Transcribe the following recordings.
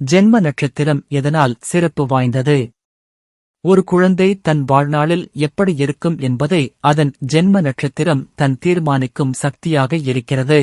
ஜென்ம நட்சத்திரம் எதனால் சிறப்பு வாய்ந்தது? ஒரு குழந்தை தன் வாழ்நாளில் எப்படி இருக்கும் என்பதை அதன் ஜென்ம நட்சத்திரம் தன் தீர்மானிக்கும் சக்தியாக இருக்கிறது.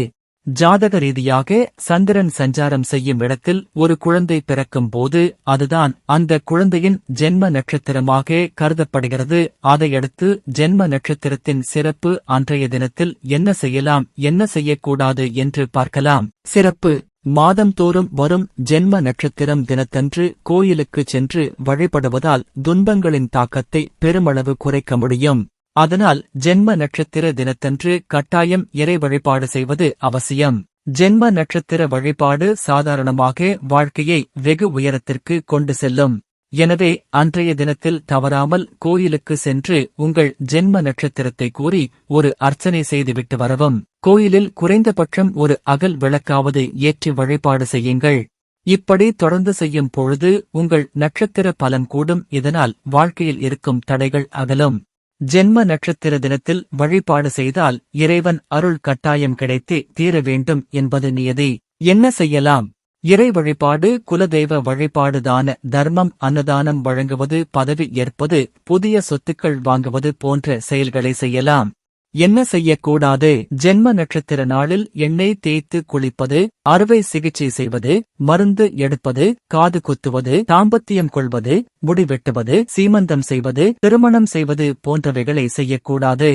ஜாதக ரீதியாக சந்திரன் சஞ்சாரம் செய்யும் இடத்தில் ஒரு குழந்தை பிறக்கும் போது அதுதான் அந்த குழந்தையின் ஜென்ம நட்சத்திரமாக கருதப்படுகிறது. அதையடுத்து ஜென்ம நட்சத்திரத்தின் சிறப்பு அன்றைய தினத்தில் என்ன செய்யலாம் என்ன செய்யக்கூடாது என்று பார்க்கலாம். சிறப்பு. மாதந்தோறும் வரும் ஜென்ம நட்சத்திரம் தினத்தன்று கோயிலுக்குச் சென்று வழிபடுவதால் துன்பங்களின் தாக்கத்தை பெருமளவு குறைக்க முடியும். அதனால் ஜென்ம நட்சத்திர தினத்தன்று கட்டாயம் இறை வழிபாடு செய்வது அவசியம். ஜென்ம நட்சத்திர வழிபாடு சாதாரணமாக வாழ்க்கையை வெகு உயரத்திற்கு கொண்டு செல்லும். எனவே அன்றைய தினத்தில் தவறாமல் கோயிலுக்கு சென்று உங்கள் ஜென்ம நட்சத்திரத்தை கூறி ஒரு அர்ச்சனை செய்துவிட்டு வரவும். கோயிலில் குறைந்தபட்சம் ஒரு அகல் விளக்காவது ஏற்றி வழிபாடு செய்யுங்கள். இப்படி தொடர்ந்து செய்யும் பொழுது உங்கள் நட்சத்திர பலன் கூடும். இதனால் வாழ்க்கையில் இருக்கும் தடைகள் அகலும். ஜென்ம நட்சத்திர தினத்தில் வழிபாடு செய்தால் இறைவன் அருள் கட்டாயம் கிடைத்தே தீர வேண்டும் என்பது நியதி. என்ன செய்யலாம்? இறை வழிபாடு குலதெய்வ வழிபாடுதான தர்மம் அன்னதானம் வழங்குவது பதவி ஏற்பது புதிய சொத்துக்கள் வாங்குவது போன்ற செயல்களை செய்யலாம். என்ன செய்யக்கூடாது? ஜென்ம நட்சத்திர நாளில் எண்ணெய் தேய்த்து குளிப்பது அறுவை சிகிச்சை செய்வது மருந்து எடுப்பது காது குத்துவது தாம்பத்தியம் கொள்வது முடி வெட்டுவது சீமந்தம் செய்வது திருமணம் செய்வது போன்றவைகளை செய்யக்கூடாது.